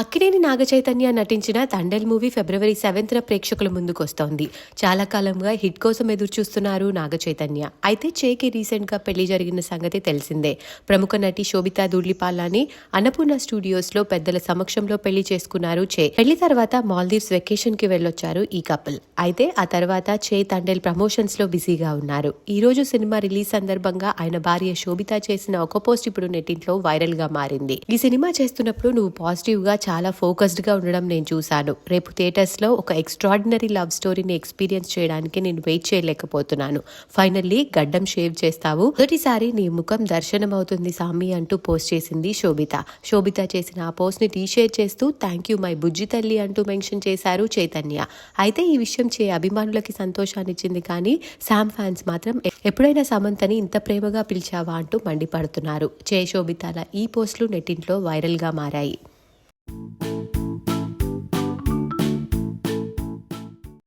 అక్కినేని నాగచైతన్య నటించిన తండెల్ మూవీ ఫిబ్రవరి సెవెంత్న ప్రేక్షకుల ముందుకు వస్తోంది చాలా కాలంగా హిట్ కోసం ఎదురు చూస్తున్నారు నాగచైతన్య. అయితే చేకి రీసెంట్గా పెళ్ళి జరిగిన సంగతి తెలిసిందే. ప్రముఖ నటి శోభితా దూడ్లిపాలాని అన్నపూర్ణ స్టూడియోస్లో పెద్దల సమక్షంలో పెళ్ళి చేసుకున్నారు చే. పెళ్ళి తర్వాత మాల్దీవ్స్ వెకేషన్కి వెళ్ళొచ్చారు ఈ కపుల్. అయితే ఆ తర్వాత చే తండెల్ ప్రమోషన్స్లో బిజీగా ఉన్నారు. ఈ రోజు సినిమా రిలీజ్ సందర్భంగా ఆయన భార్య శోభిత చేసిన ఒక పోస్ట్ ఇప్పుడు నెట్టింట్లో వైరల్గా మారింది. ఈ సినిమా చేస్తున్నప్పుడు నువ్వు పాజిటివ్గా చాలా ఫోకస్డ్గా ఉండడం నేను చూశాను. రేపు థియేటర్స్లో ఒక ఎక్స్ట్రాడినరీ లవ్ స్టోరీని ఎక్స్పీరియన్స్ చేయడానికి నేను వెయిట్ చేయలేకపోతున్నాను. ఫైనల్లీ గడ్డం షేవ్ చేస్తావు. మొదటిసారి నీ ముఖం దర్శనం అవుతుంది సామి అంటూ పోస్ట్ చేసింది శోభిత. శోభిత చేసిన ఆ పోస్ట్ని రీషేర్ చేస్తూ థ్యాంక్ యూ మై బుజ్జి తల్లి అంటూ మెన్షన్ చేశారు చైతన్య. అయితే ఈ విషయం చే అభిమానులకి సంతోషాన్నిచ్చింది కానీ శామ్ ఫ్యాన్స్ మాత్రం ఎప్పుడైనా సమంతని ఇంత ప్రేమగా పిలిచావా అంటూ మండిపడుతున్నారు. చే శోభితాల ఈ పోస్టులు నెట్టింట్లో వైరల్గా మారాయి.